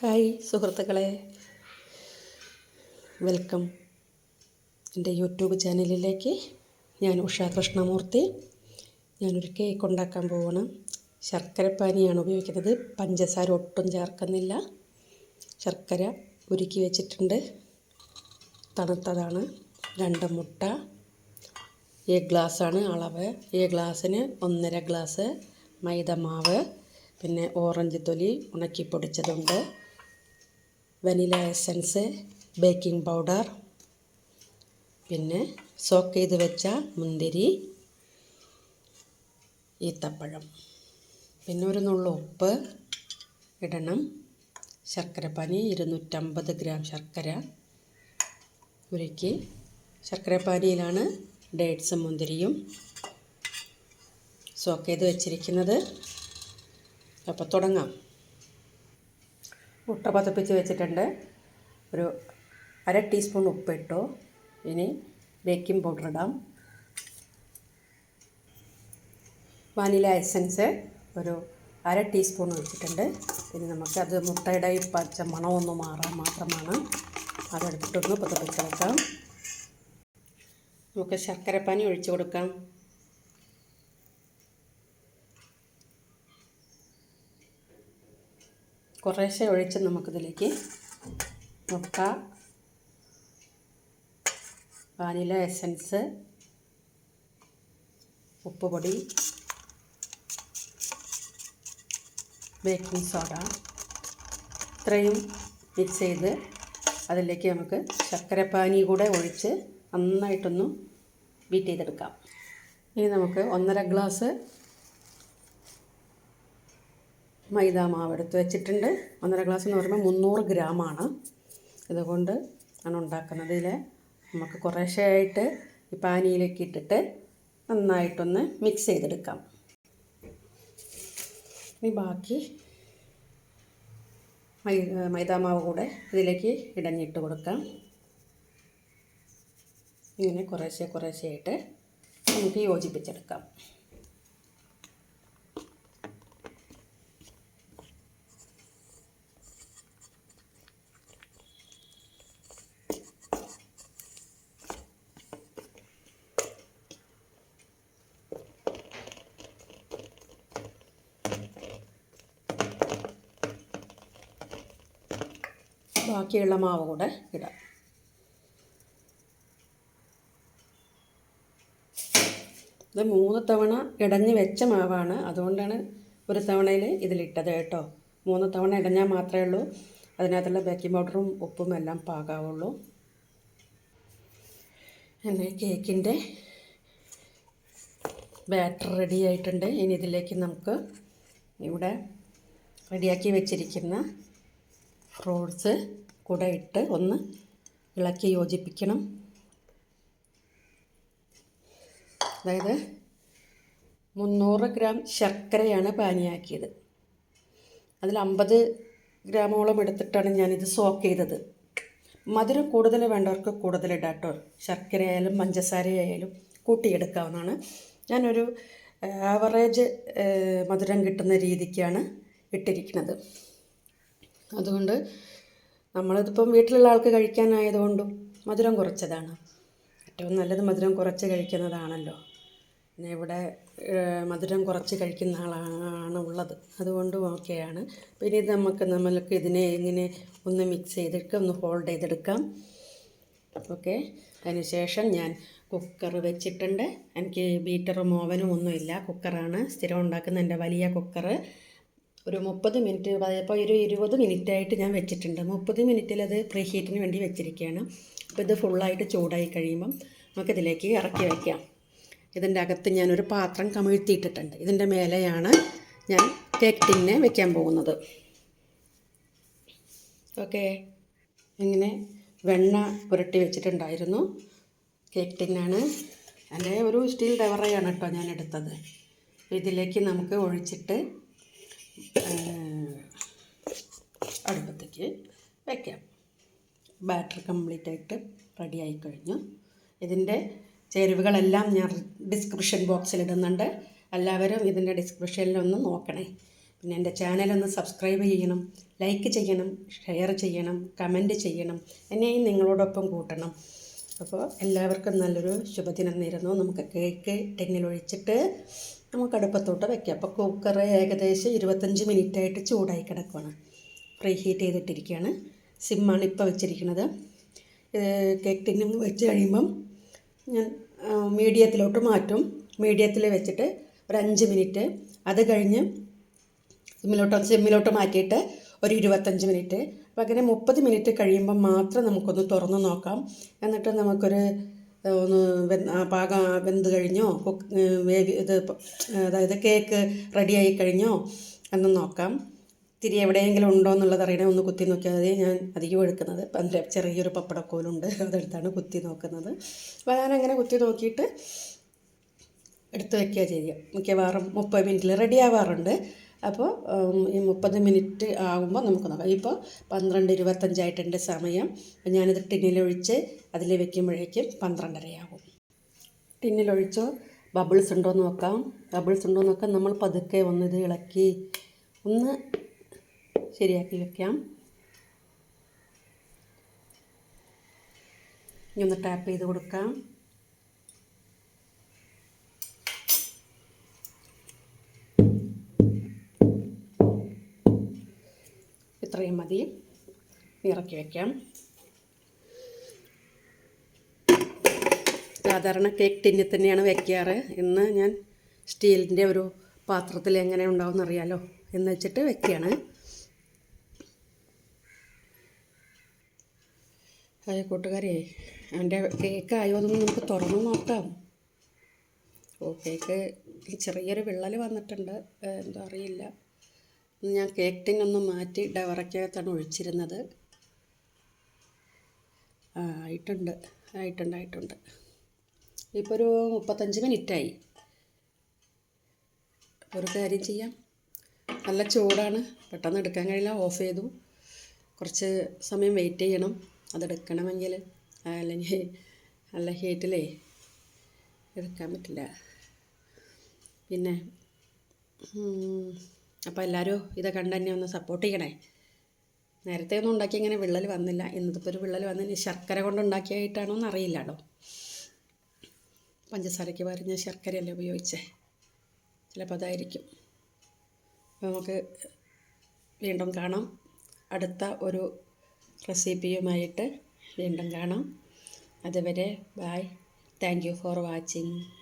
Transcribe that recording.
Hi സുഹൃത്തുക്കളെ. Welcome. എന്റെ YouTube ചാനലിലേക്ക് ഞാൻ ഉഷ കൃഷ്ണമൂർത്തി. ഞാനൊരു കേക്ക് ഉണ്ടാക്കാൻ പോവാണ്. ശർക്കരപ്പാനിയാണ് ഉപയോഗിക്കുന്നത്. പഞ്ചസാര ഒട്ടും ചേർക്കുന്നില്ല. ശർക്കര ഉരുക്കി വെച്ചിട്ടുണ്ട്. തണുത്തതാണ്. രണ്ട് മുട്ട. ഏ ഗ്ലാസ്സാണ് അളവ്. ഏ ഗ്ലാസ്സിന് ഒന്നര ഗ്ലാസ് മൈദമാവ് പിന്നെ ഓറഞ്ച് തൊലി ഉണക്കി പൊടിച്ചതുണ്ട്. വനില എസൻസ് ബേക്കിംഗ് പൗഡർ പിന്നെ സോക്ക് ചെയ്ത് വെച്ച മുന്തിരി ഈത്തപ്പഴം. പിന്നെ ഒരു നുള്ള ഉപ്പ് ഇടണം. ശർക്കരപ്പാനി ഇരുന്നൂറ്റമ്പത് ഗ്രാം ശർക്കര ഉരുക്കി. ശർക്കരപ്പാനിയിലാണ് ഡേറ്റ്സും മുന്തിരിയും സോക്ക് ചെയ്ത് വെച്ചിരിക്കുന്നത്. അപ്പോൾ തുടങ്ങാം. മുട്ട പതപ്പിച്ച് വെച്ചിട്ടുണ്ട്. ഒരു അര ടീസ്പൂൺ ഉപ്പിട്ടു. ഇനി ബേക്കിംഗ് പൗഡർ ഇടാം വാനില എസൻസ് ഒരു അര ടീസ്പൂൺ ഒഴിച്ചിട്ടുണ്ട് ഇനി നമുക്ക് അത് മുട്ടയുടെ ഈ പച്ച മണമൊന്ന് മാറാൻ മാത്രമാണ് അതെടുത്തിട്ടൊന്ന് പതപ്പിച്ചെടുക്കാം നമുക്ക് ശർക്കരപ്പാനി ഒഴിച്ചു കൊടുക്കാം. കുറേശ്ശെ ഒഴിച്ച് നമുക്കിതിലേക്ക് മുട്ട വാനില എസൻസ് ഉപ്പുപൊടി ബേക്കിംഗ് സോഡ ഇത്രയും മിക്സ് ചെയ്ത് അതിലേക്ക് നമുക്ക് ശർക്കരപ്പാനി കൂടെ ഒഴിച്ച് നന്നായിട്ടൊന്ന് ബീറ്റ് ചെയ്തെടുക്കാം. ഇനി നമുക്ക് ഒന്നര ഗ്ലാസ് മൈദ മാവ് എടുത്ത് വെച്ചിട്ടുണ്ട്. ഒന്നര ഗ്ലാസ് എന്ന് പറയുമ്പോൾ മുന്നൂറ് ഗ്രാമാണ് ഇതുകൊണ്ട് ആണ് ഉണ്ടാക്കുന്നത്. ഇതിൽ നമുക്ക് കുറേശ്ശെ ആയിട്ട് ഈ പാനിയിലേക്ക് ഇട്ടിട്ട് നന്നായിട്ടൊന്ന് മിക്സ് ചെയ്തെടുക്കാം. ഇനി ബാക്കി മൈ മൈദാമാവ് കൂടെ ഇതിലേക്ക് ഇടഞ്ഞിട്ട് കൊടുക്കാം. ഇങ്ങനെ കുറേശ്ശെ കുറേശ്ശെ ആയിട്ട് നമുക്ക് യോജിപ്പിച്ചെടുക്കാം. ബാക്കിയുള്ള മാവ് കൂടെ ഇടാം. ഇത് മൂന്ന് തവണ ഇടഞ്ഞ് വെച്ച മാവാണ്. അതുകൊണ്ടാണ് ഒരു തവണയിൽ ഇതിലിട്ടത് കേട്ടോ. മൂന്ന് തവണ ഇടഞ്ഞാൽ മാത്രമേ ഉള്ളൂ. അതിനകത്തുള്ള ബേക്കിംഗ് പൗഡറും ഉപ്പും എല്ലാം പാകാവുള്ളൂ. എന്നെ കേക്കിന്റെ ബാറ്റർ റെഡി ആയിട്ടുണ്ട്. ഇനി ഇതിലേക്ക് നമുക്ക് ഇവിടെ റെഡിയാക്കി വെച്ചിരിക്കുന്ന ഫ്രൂട്ട്സ് കൂടെ ഇട്ട് ഒന്ന് ഇളക്കി യോജിപ്പിക്കണം. അതായത് മുന്നൂറ് ഗ്രാം ശർക്കരയാണ് പാനിയാക്കിയത്. അതിൽ അമ്പത് ഗ്രാമോളം എടുത്തിട്ടാണ് ഞാനിത് സോക്ക് ചെയ്തത്. മധുരം കൂടുതൽ വേണ്ടവർക്ക് കൂടുതൽ ഇടാട്ടോ. ശർക്കര ആയാലും പഞ്ചസാര ആയാലും കൂട്ടിയെടുക്കാവുന്നതാണ് ഞാനൊരു ആവറേജ് മധുരം കിട്ടുന്ന രീതിക്കാണ് ഇട്ടിരിക്കുന്നത്. അതുകൊണ്ട് നമ്മളിതിപ്പം വീട്ടിലുള്ള ആൾക്ക് കഴിക്കാനായതുകൊണ്ടും മധുരം കുറച്ചതാണ്. ഏറ്റവും നല്ലത് മധുരം കുറച്ച് കഴിക്കുന്നതാണല്ലോ. പിന്നെ ഇവിടെ മധുരം കുറച്ച് കഴിക്കുന്ന ആളാണ് ഉള്ളത്. അതുകൊണ്ടും ഓക്കെയാണ്. പിന്നെ ഇത് നമുക്ക് നമ്മൾക്ക് ഇതിനെ ഇങ്ങനെ ഒന്ന് മിക്സ് ചെയ്തെടുക്കാം ഒന്ന് ഹോൾഡ് ചെയ്തെടുക്കാം. ഓക്കെ. അതിനുശേഷം ഞാൻ കുക്കർ വെച്ചിട്ടുണ്ട്. എനിക്ക് ബീറ്ററും ഓവനും ഒന്നുമില്ല. കുക്കറാണ് സ്ഥിരം ഉണ്ടാക്കുന്ന എന്റെ വലിയ കുക്കർ ഒരു മുപ്പത് മിനിറ്റ് ഇപ്പോൾ ഒരു ഇരുപത് മിനിറ്റ് ആയിട്ട് ഞാൻ വെച്ചിട്ടുണ്ട്. മുപ്പത് മിനിറ്റിൽ അത് പ്രീ ഹീറ്റിന് വേണ്ടി വെച്ചിരിക്കുകയാണ്. അപ്പോൾ ഇത് ഫുള്ളായിട്ട് ചൂടായി കഴിയുമ്പം നമുക്കിതിലേക്ക് ഇറക്കി വയ്ക്കാം ഇതിന്റെ അകത്ത് ഞാനൊരു പാത്രം കമിഴ്ത്തിയിട്ടിട്ടുണ്ട്. ഇതിന്റെ മേലെയാണ് ഞാൻ കേക്ക് ടിന്നെ വെക്കാൻ പോകുന്നത്. ഓക്കെ. ഇങ്ങനെ വെണ്ണ പുരട്ടി വെച്ചിട്ടുണ്ടായിരുന്നു. കേക്ക് ടിന്നാണ്. എന്റെ ഒരു സ്റ്റീൽ ഡവറയാണ് കേട്ടോ ഞാൻ എടുത്തത്. ഇതിലേക്ക് നമുക്ക് ഒഴിച്ചിട്ട് അടുപ്പത്തേക്ക് വയ്ക്കാം ബാറ്റർ കംപ്ലീറ്റ് ആയിട്ട് റെഡി ആയി കഴിഞ്ഞു. ഇതിന്റെ ചേരുവകളെല്ലാം ഞാൻ ഡിസ്ക്രിപ്ഷൻ ബോക്സിൽ ഇടുന്നുണ്ട്. എല്ലാവരും ഇതിന്റെ ഡിസ്ക്രിപ്ഷനിലൊന്ന് നോക്കണേ. പിന്നെ എന്റെ ചാനലൊന്ന് സബ്സ്ക്രൈബ് ചെയ്യണം ലൈക്ക് ചെയ്യണം ഷെയർ ചെയ്യണം കമന്റ് ചെയ്യണം. എന്നെയും നിങ്ങളോടൊപ്പം കൂട്ടണം. അപ്പോൾ എല്ലാവർക്കും നല്ലൊരു ശുഭദിനം നേരുന്നു. നമുക്ക് കേക്ക് ടെന്നിൽ ഒഴിച്ചിട്ട് നമുക്ക് അടുപ്പത്തോട്ട് വെക്കാം അപ്പോൾ കുക്കർ ഏകദേശം ഇരുപത്തഞ്ച് മിനിറ്റ് ആയിട്ട് ചൂടായി കിടക്കുകയാണ് പ്രീ ഹീറ്റ് ചെയ്തിട്ടിരിക്കുകയാണ്. സിമ്മാണ് ഇപ്പോൾ വെച്ചിരിക്കുന്നത്. കേക്ക് ടിന്നും വെച്ച് കഴിയുമ്പം ഞാൻ മീഡിയത്തിലോട്ട് മാറ്റും. മീഡിയത്തിൽ വെച്ചിട്ട് ഒരു അഞ്ച് മിനിറ്റ്. അത് കഴിഞ്ഞ് സിമ്മിലോട്ട് സിമ്മിലോട്ട് മാറ്റിയിട്ട് ഒരു ഇരുപത്തഞ്ച് മിനിറ്റ്. അപ്പോൾ അങ്ങനെ മുപ്പത് മിനിറ്റ് കഴിയുമ്പം മാത്രം നമുക്കൊന്ന് തുറന്ന് നോക്കാം. എന്നിട്ട് നമുക്കൊരു ഒന്ന് പാകം വെന്ത് കഴിഞ്ഞോ വേവി ഇത് അതായത് കേക്ക് റെഡിയായി കഴിഞ്ഞോ എന്ന് നോക്കാം. തിരി എവിടെയെങ്കിലും ഉണ്ടോ എന്നുള്ളത് അറിയണേ ഒന്ന് കുത്തി നോക്കിയാൽ മതി. ഞാൻ അധികം എടുക്കുന്നത്. അതിന്റെ ചെറിയൊരു പപ്പടക്കോലുണ്ട്. അതെടുത്താണ് കുത്തി നോക്കുന്നത്. അപ്പോൾ ഞാനങ്ങനെ കുത്തി നോക്കിയിട്ട് എടുത്ത് വയ്ക്കുക ചെയ്യുക മിക്കവാറും മുപ്പത് മിനിറ്റിൽ റെഡി ആവാറുണ്ട്. അപ്പോൾ ഈ മുപ്പത് മിനിറ്റ് ആകുമ്പോൾ നമുക്ക് നോക്കാം. ഇപ്പോൾ പന്ത്രണ്ട് ഇരുപത്തഞ്ചായിട്ടുണ്ട് സമയം. ഞാനിത് ടിന്നിലൊഴിച്ച് അതിൽ വെക്കുമ്പോഴേക്കും പന്ത്രണ്ടരയാകും. ടിന്നിലൊഴിച്ചോ? ബബിൾസ് ഉണ്ടോ എന്ന് നോക്കാം. ബബിൾസ് ഉണ്ടോ എന്ന് നോക്കാം. നമ്മൾ പതുക്കെ ഒന്ന് ഇത് ഇളക്കി ഒന്ന് ശരിയാക്കി വെക്കാം. ഇനി ഒന്ന് ടാപ്പ് ചെയ്ത് കൊടുക്കാം. ഇത്രയും മതി. ഇറക്കി വയ്ക്കാം സാധാരണ കേക്ക് ടിന്നിൽ തന്നെയാണ് വയ്ക്കാറ് ഇന്ന് ഞാൻ സ്റ്റീലിന്റെ ഒരു പാത്രത്തിൽ എങ്ങനെ ഉണ്ടാവും അറിയാലോ എന്ന് വെച്ചിട്ട് വെക്കുകയാണ്. അതെ കൂട്ടുകാരെ എന്റെ കേക്ക് എന്നൊന്ന് നമുക്ക് തുറന്ന് നോക്കാം. ഓ കേക്ക് ചെറിയൊരു വിള്ളൽ വന്നിട്ടുണ്ട്. എന്താ അറിയില്ല. ഞാൻ കേക്ക് മാറ്റി ഡവറയ്ക്കകത്താണ് ഒഴിച്ചിരുന്നത്. ആയിട്ടുണ്ട് ആയിട്ടുണ്ട് ആയിട്ടുണ്ട്. ഇപ്പോൾ ഒരു മുപ്പത്തഞ്ച് മിനിറ്റായി. ഒരു കാര്യം ചെയ്യാം. നല്ല ചൂടാണ്. പെട്ടെന്ന് എടുക്കാൻ കഴിയില്ല. ഓഫ് ചെയ്തു. കുറച്ച് സമയം വെയിറ്റ് ചെയ്യണം. അതെടുക്കണമെങ്കിൽ അല്ലെങ്കിൽ നല്ല ഹീറ്റിലേ എടുക്കാൻ പറ്റില്ല. പിന്നെ അപ്പോൾ എല്ലാവരും ഇത് കണ്ട് തന്നെ ഒന്ന് സപ്പോർട്ട് ചെയ്യണേ. നേരത്തെ ഒന്നും ഉണ്ടാക്കി ഇങ്ങനെ വിള്ളൽ വന്നില്ല. ഇന്നതിപ്പോൾ ഒരു വിള്ളൽ വന്നതിന് ശർക്കര കൊണ്ട് ഉണ്ടാക്കിയായിട്ടാണോ എന്ന് അറിയില്ല കേട്ടോ പഞ്ചസാരയ്ക്ക് പറഞ്ഞ ശർക്കരയല്ലേ ഉപയോഗിച്ചേ. ചിലപ്പോൾ അതായിരിക്കും. അപ്പോൾ നമുക്ക് വീണ്ടും കാണാം. അടുത്ത ഒരു റെസിപ്പിയുമായിട്ട് വീണ്ടും കാണാം. അതുവരെ bye thank you for watching